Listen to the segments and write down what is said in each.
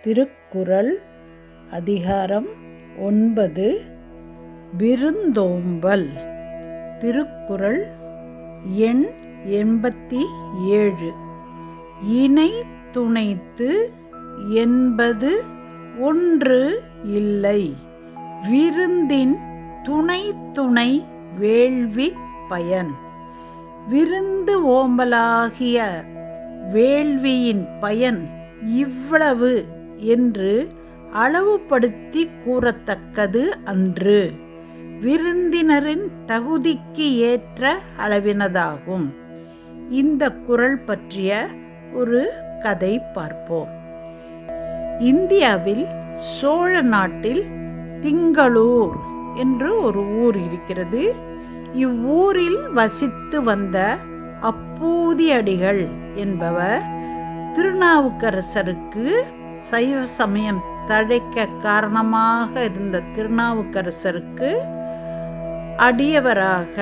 திருக்குறள் அதிகாரம் ஒன்பது. விருந்தோம்பல். திருக்குறள் எண் எண்பத்தி ஏழு. இணை துணைத்து என்பது ஒன்று இல்லை. விருந்தின் துணை துணை வேள்வி பயன். விருந்து ஓம்பலாகிய வேள்வியின் பயன் இவ்வளவு. என்று அளவுபடுத்தி கூறத்தக்கது அன்று. விருந்தினரின் தகுதிக்கு ஏற்ற அளவினதாகும். இந்த குறள் பற்றிய ஒரு கதை பார்ப்போம். இந்தியாவில் சோழ நாட்டில் திங்களூர் என்று ஒரு ஊர் இருக்கிறது. இவ்வூரில் வசித்து வந்த அப்பூதியடிகள் என்பவர் திருநாவுக்கரசருக்கு சைவ சமயம் தழைக்க காரணமாக இருந்த திருநாவுக்கரசருக்கு அடியவராக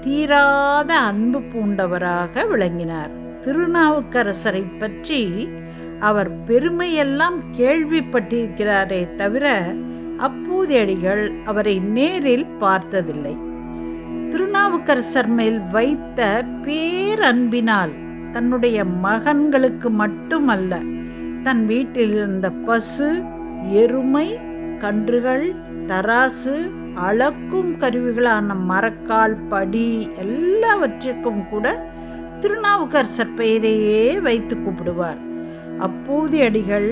தீராத அன்பு பூண்டவராக விளங்கினார். திருநாவுக்கரசரை பற்றி அவர் பெருமையெல்லாம் கேள்விப்பட்டிருக்கிறாரே தவிர அப்பூதியடிகள் அவரை நேரில் பார்த்ததில்லை. திருநாவுக்கரசர் மேல் வைத்த பேரன்பினால் தன்னுடைய மகன்களுக்கு மட்டுமல்ல தன் வீட்டில் இருந்த பசு எருமை கன்றுகள் தராசு அளக்கும் கருவிகளான மரக்கால் படி எல்லாவற்றிற்கும் கூட திருநாவுக்கரசர் பெயரையே வைத்து கூப்பிடுவார். அப்போது அடிகள்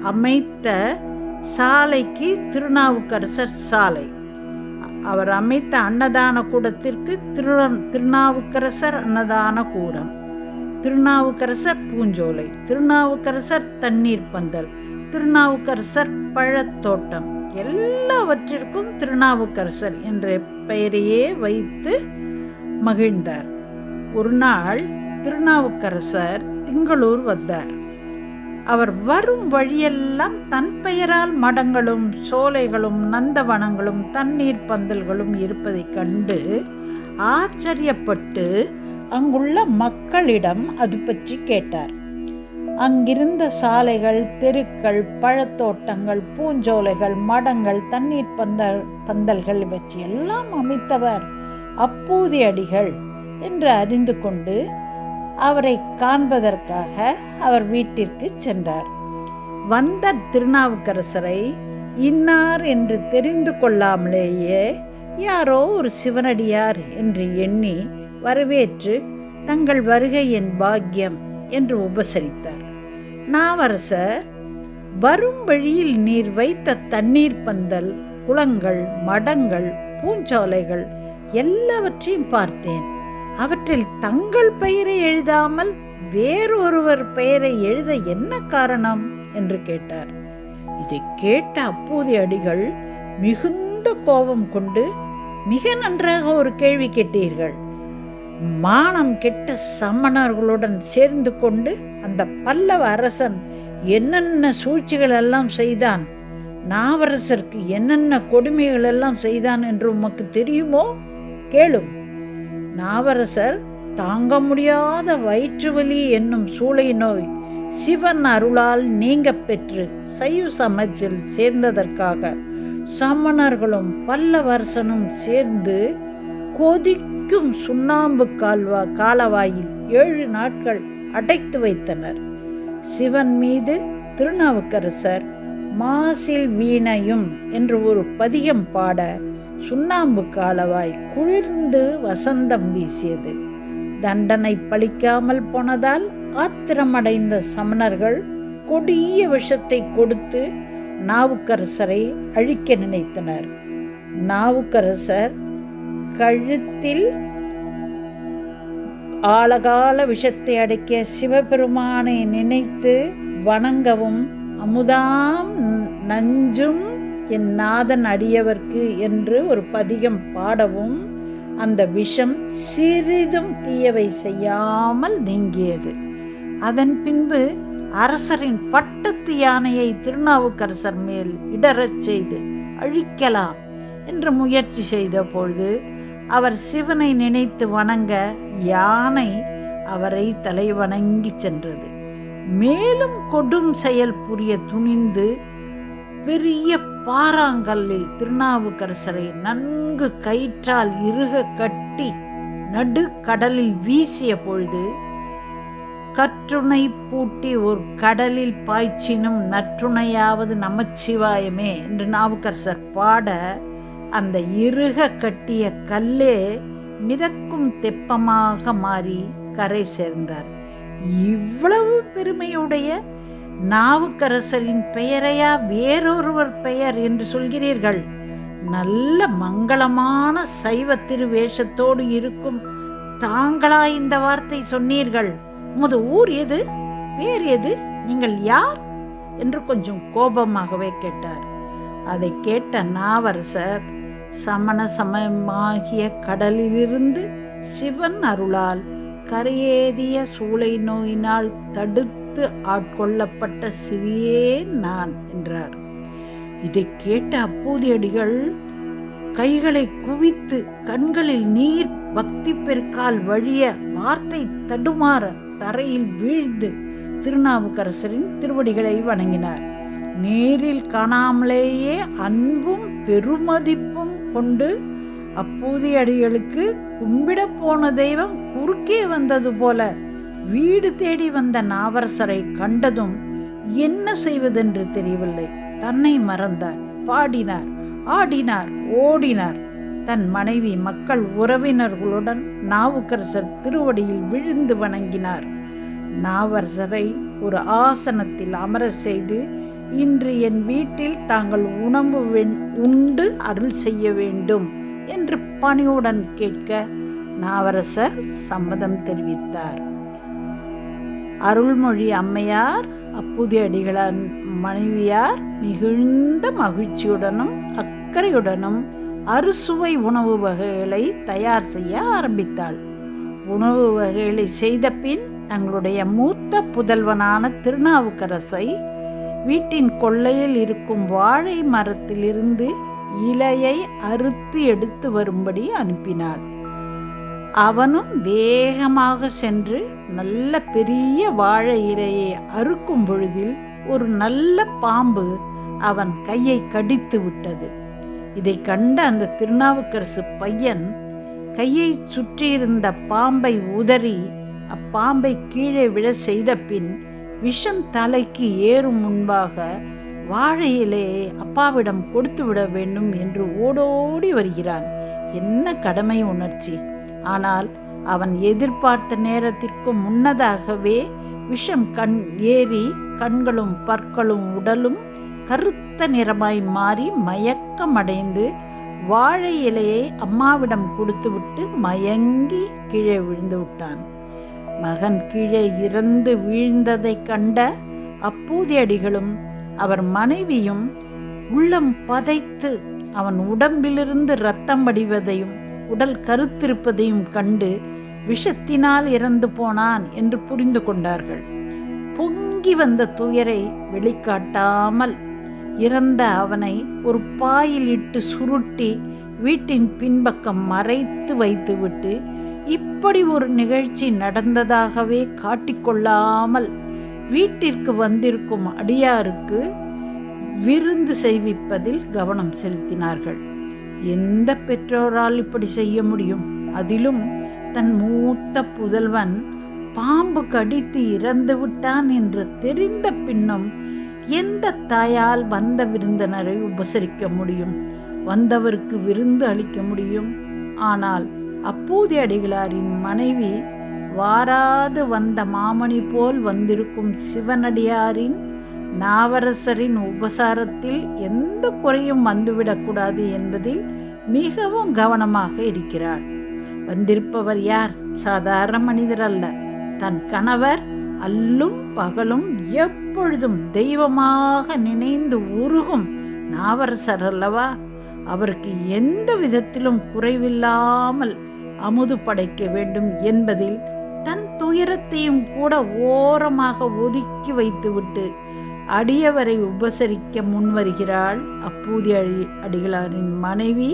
அமைத்த சாலைக்கு திருநாவுக்கரசர் சாலை. அவர் அமைத்த அன்னதான கூடத்திற்கு திரு திருநாவுக்கரசர் அன்னதான கூடம் திருநாவுக்கரசர் பூஞ்சோலை திருநாவுக்கரசர் தண்ணீர் பந்தல் திருநாவுக்கரசர் பழத்தோட்டம் எல்லாவற்றிற்கும் திருநாவுக்கரசர் என்ற பெயரையே வைத்து மகிழ்ந்தார். ஒரு நாள் திருநாவுக்கரசர் திங்களூர் வந்தார். அவர் வரும் வழியெல்லாம் தன் பெயரால் மடங்களும் சோலைகளும் நந்தவனங்களும் தண்ணீர் பந்தல்களும் இருப்பதைக் கண்டு ஆச்சரியப்பட்டு அங்குள்ள மக்களிடம் அது பற்றி கேட்டார். அங்கிருந்த சாலைகள் தெருக்கள் பழத்தோட்டங்கள் பூஞ்சோலைகள் மடங்கள் தண்ணீர் பந்தல் பந்தல்கள் இவற்றையெல்லாம் அமைத்தவர் அப்பூதி அடிகள் என்று அறிந்து கொண்டு அவரை காண்பதற்காக அவர் வீட்டிற்கு சென்றார். வந்த திருநாவுக்கரசரை இன்னார் என்று தெரிந்து கொள்ளாமலேயே யாரோ ஒரு சிவனடியார் என்று எண்ணி வரவேற்று தங்கள் வருகையின் பாக்கியம் என்று உபசரித்தார். நாவரசர் வரும் வழியில் நீர் வைத்த தண்ணீர் பந்தல் குளங்கள் மடங்கள் பூஞ்சோலைகள் எல்லாவற்றையும் பார்த்தேன். அவற்றில் தங்கள் பெயரை எழுதாமல் வேறொருவர் பெயரை எழுத என்ன காரணம்? என்று கேட்டார். இதை கேட்ட அப்போதைய அடிகள் மிகுந்த கோபம் கொண்டு மிக நன்றாக ஒரு கேள்வி கேட்டீர்கள். மானம் கெட்ட சமணர்களுடன் சேர்ந்து கொண்டு அந்த பல்லவ அரசன் என்னென்ன சூழ்ச்சிகள் எல்லாம் செய்தான் நாவரசருக்கு என்னென்ன கொடுமைகள் எல்லாம் செய்தான் என்று உமக்கு தெரியுமோ? கேளும். நாவரசர் தாங்க முடியாத வயிற்று வலி என்னும் சூளை நோய் சிவன் அருளால் நீங்க பெற்று சைவ சமயத்தில் சேர்ந்ததற்காக சமணர்களும் பல்லவரசனும் சேர்ந்து கொதிக்கும் சுண்ணாம்பு கால்வா காலவாயில் ஏழு நாட்கள் அடைத்து வைத்தனர். சிவன் மீது திருநாவுக்கரசர் மாசில் வீணையும் என்று ஒரு பதிகம் பாட சுண்ணாம்பு காலவாய் குளிர்ந்து வசந்தம் வீசியது. தண்டனை பழிக்காமல் போனதால் ஆத்திரமடைந்த சமணர்கள் கொடிய விஷத்தை கொடுத்து நாவுக்கரசரை அழிக்க நினைத்தனர். நாவுக்கரசர் கழுத்தில் ஆழகால விஷத்தை அடக்கிய சிவபெருமானை நினைத்து வணங்கவும் அமுதாம் நஞ்சும் என் நாதன் அடியவர்க்கு என்று ஒரு பதிகம் பாடவும் அந்த விஷம் சிறிதும் தீயவை செய்யாமல் நீங்கியது. அதன் பின்பு அரசரின் பட்டத்து யானையை திருநாவுக்கரசர் மேல் இடரச் செய்து அழிக்கலாம் என்று முயற்சி செய்த பொழுது அவர் சிவனை நினைத்து வணங்க யானை அவரை தலை வணங்கி சென்றது. மேலும் கொடும் செயல் புரிய துணிந்து பெரிய பாறாங்கல்லில் திருநாவுக்கரசரை நன்கு கயிற்றால் இறுக கட்டி நடு கடலில் வீசிய பொழுது கற்றுணை பூட்டி ஒரு கடலில் பாய்ச்சினும் நற்றுணையாவது நமச்சிவாயமே என்று நாவுக்கரசர் பாட அந்த இறுக கட்டிய கல்லே மிதக்கும் தெப்பமாக மாறி கரை சேர்ந்தார். இவ்வளவு பெருமையுடைய நாவுக்கரசரின் பெயரையா வேறொருவர் பெயர் என்று சொல்கிறீர்கள்? நல்ல மங்களமான சைவ திருவேஷத்தோடு இருக்கும் தாங்களா இந்த வார்த்தை சொன்னீர்கள்? உமது ஊர் எது? பேர் எது? நீங்கள் யார்? என்று கொஞ்சம் கோபமாகவே கேட்டார். அதை கேட்ட நாவரசர் சமண சமயமாகிய கடலிலிருந்து சிவன் அருளால் கரையேறிய சூளை நோயினால் தடுத்து ஆட்கொள்ளப்பட்ட சிறியே நான் என்றார். இதை கேட்ட அப்பூதியடிகள் கைகளை குவித்து கண்களில் நீர் பக்தி பெருக்கால் வழிய வார்த்தை தடுமாற தரையில் வீழ்ந்து திருநாவுக்கரசரின் திருவடிகளை வணங்கினார். நேரில் காணாமலேயே அன்பும் பெருமதிப்பும் கொண்டு அப்போதைய அடிகளுக்கு கும்பிட போன தெய்வம் குறுக்கே வந்தது போல வீடு தேடி வந்த நாவரசரை கண்டதும் என்ன செய்வதென்று தெரியவில்லை. தன்னை மறந்தார். பாடினார் ஆடினார் ஓடினார். தன் மனைவி மக்கள் உறவினர்களுடன் நாவுக்கரசர் திருவடியில் விழுந்து வணங்கினார். நாவரசரை ஒரு ஆசனத்தில் அமர செய்து இன்று என் வீட்டில் தாங்கள் உணவு உண்டு அருள் செய்ய வேண்டும் என்று பணியுடன் கேட்க நாவரசர் சம்மதம் தெரிவித்தார். அருள்மொழி அம்மையார் அப்புதிய அடிகளார் மனைவியார் மிகுந்த மகிழ்ச்சியுடனும் அக்கறையுடனும் அறுசுவை உணவு வகைகளை தயார் செய்ய ஆரம்பித்தாள். உணவு வகைகளை செய்த பின் தங்களுடைய மூத்த புதல்வனான திருநாவுக்கரசை வீட்டின் கொள்ளையில் இருக்கும் வாழை மரத்திலிருந்து இலையை அறுத்து எடுத்து வரும்படி அனுப்பினாள். அவனும் வேகமாக சென்று நல்ல பெரிய வாழை இலையை அறுக்கும் பொழுதில் ஒரு நல்ல பாம்பு அவன் கையை கடித்து விட்டது. இதை கண்ட அந்த திருநாவுக்கரசு பையன் கையை சுற்றியிருந்த பாம்பை உதறி அப்பாம்பை கீழே விழ செய்த பின் விஷம் தலைக்கு ஏறும் முன்பாக வாழையிலே அப்பாவிடம் கொடுத்து விட வேண்டும் என்று ஓடோடி வருகிறான். என்ன கடமை உணர்ச்சி. ஆனால் அவன் எதிர்பார்த்த நேரத்திற்கு முன்னதாகவே விஷம் கண் ஏறி கண்களும் பற்களும் உடலும் கருத்த நிறமாய் மாறி மயக்கமடைந்து வாழை இலையை அம்மாவிடம் கொடுத்துவிட்டு மயங்கி கீழே விழுந்து விட்டான். மகன் கீழே இறந்து வீழ்ந்ததை கண்ட அப்பூதியடிகளும் அவர் மனைவியும் உள்ளம் பதைத்து அவன் உடம்பிலிருந்து ரத்தம் வடிவதையும் உடல் கருத்திருப்பதையும் கண்டு விஷத்தினால் இறந்து போனான் என்று புரிந்து கொண்டார்கள். பொங்கி வந்த துயரை வெளிக்காட்டாமல் இறந்த அவனை ஒரு பாயில் இட்டு சுருட்டி வீட்டின் பின்பக்கம் மறைத்து வைத்துவிட்டு இப்படி ஒரு நிகழ்ச்சி நடந்ததாகவே காட்டிக்கொள்ளாமல் வீட்டிற்கு வந்திருக்கும் அடியாருக்கு விருந்து செய்விப்பதில் கவனம் செலுத்தினார்கள். எந்த பெற்றோரால் இப்படி செய்ய முடியும்? அதிலும் தன் மூத்த புதல்வன் பாம்பு கடித்து இறந்து விட்டான் என்று தெரிந்த பின்னும் எந்த தாயால் வந்த விருந்தினரை உபசரிக்க முடியும்? வந்தவருக்கு விருந்து அளிக்க முடியும்? ஆனால் அப்பூதி அடிகளாரின் மனைவி வாராது வந்த மாமணி போல் வந்திருக்கும் சிவனடியாரின் நாவரசரின் உபசாரத்தில் எந்த குறையும் வந்துவிடக்கூடாது என்பதில் மிகவும் கவனமாக இருக்கிறாள். வந்திருப்பவர் யார்? சாதாரண மனிதர் அல்ல. தன் கணவர் அல்லும் பகலும் எப்பொழுதும் தெய்வமாக நினைந்து உருகும் நாவரசர் அல்லவா? அவருக்கு எந்த விதத்திலும் குறைவில்லாமல் அமுது படைக்க வேண்டும் என்பதில் தன் துயரத்தையும் கூட ஓரமாக ஒதுக்கி வைத்துவிட்டு அடியவரை உபசரிக்க முன்வருகிறாள் அப்பூதி அடி அடிகளாரின் மனைவி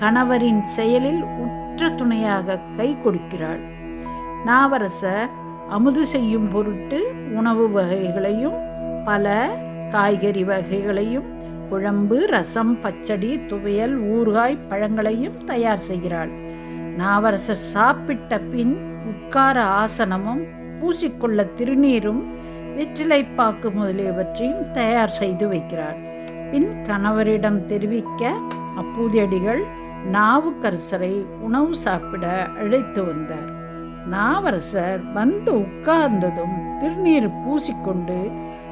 கணவரின் செயலில் உற்ற துணையாக கை கொடுக்கிறாள். நாவரசர் அமுது செய்யும் பொருட்டு உணவு வகைகளையும் பல காய்கறி வகைகளையும் குழம்பு ரசம் பச்சடி துவையல் ஊறுகாய் பழங்களையும் தயார் செய்கிறாள். நாவரசர் சாப்பிட்ட பின் உட்கார ஆசனமும் பூசிக்கொள்ள திருநீரும் வெற்றிலைப்பாக்கு முதலியவற்றையும் தயார் செய்து வைக்கிறார். பின் கணவரிடம் தெரிவிக்க அப்பூதியடிகள் நாவுக்கரசரை உணவு சாப்பிட அழைத்து வந்தார். நாவரசர் வந்து உட்கார்ந்ததும் திருநீர் பூசிக்கொண்டு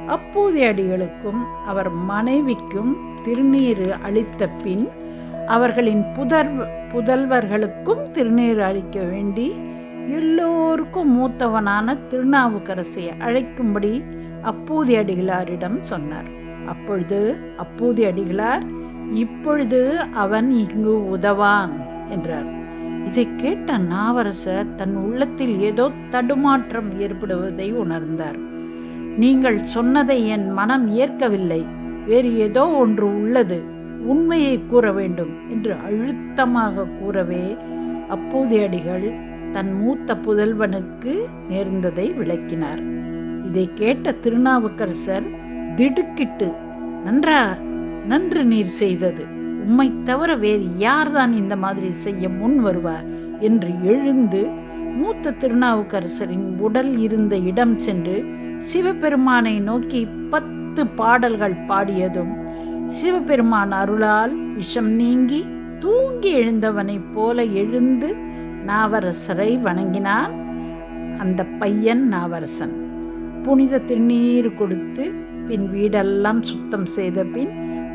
அப்பூதியடிகளுக்கும் அவர் மனைவிக்கும் திருநீர் அளித்த பின் அவர்களின் புதர் புதல்வர்களுக்கும் திருநீர் அளிக்க வேண்டி எல்லோருக்கும் மூத்தவனான திருநாவுக்கரசை அழைக்கும்படி அப்பூதி அடிகளாரிடம் சொன்னார். அப்பொழுது அப்பூதி அடிகளார் இப்பொழுது அவன் இங்கு உதவான் என்றார். இதை கேட்ட நாவரசர் தன் உள்ளத்தில் ஏதோ தடுமாற்றம் ஏற்படுவதை உணர்ந்தார். நீங்கள் சொன்னதை என் மனம் ஏற்கவில்லை. வேறு ஏதோ ஒன்று உள்ளது. உண்மையை கூற வேண்டும் என்று அழுத்தமாக கூறவே அப்போதையடிகள் தன் மூத்த புதல்வனுக்கு நேர்ந்ததை விளக்கினார். இதை கேட்ட திருநாவுக்கரசர் திடுக்கிட்டு நன்றா நன்று நீர் செய்தது. உம்மை தவிர வேறு யார்தான் இந்த மாதிரி செய்ய முன் வருவார்? என்று எழுந்து மூத்த திருநாவுக்கரசரின் உடல் இருந்த இடம் சென்று சிவபெருமானை நோக்கி பத்து பாடல்கள் பாடியதும் சிவபெருமான் அருளால் விஷம் நீங்கி தூங்கி எழுந்தவனைப் போல எழுந்து நாவரசரை வணங்கினான் அந்த பையன் நாவரசன். புனித திருநீர் கொடுத்து பின் வீடெல்லாம் சுத்தம் செய்த பின்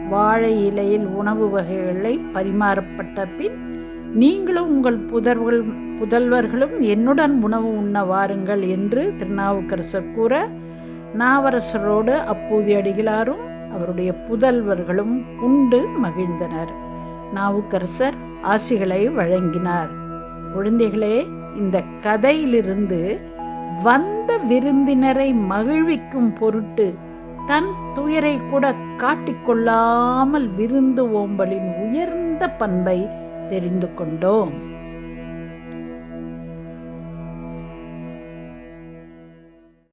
வாழை இலையில் உணவு வகைகளை பரிமாறப்பட்ட பின் நீங்களும் உங்கள் புதர்கள் புதல்வர்களும் என்னுடன் உணவு உண்ண வாருங்கள் என்று திருநாவுக்கரசர் கூற நாவரசரோடு அப்பூதி அடிகளாரும் அவருடைய புதல்வர்களும் உண்டு மகிழ்ந்தனர். நாவுக்கரசர் ஆசிகளை வழங்கினார். குழந்தைகளே இந்த கதையிலிருந்து வந்த விருந்தினரை மகிழ்விக்கும் பொருட்டு தன் துயரை கூட காட்டிக்கொள்ளாமல் விருந்து ஓம்பலின் உயர்ந்த பண்பை தெரிந்து கொண்டோம்.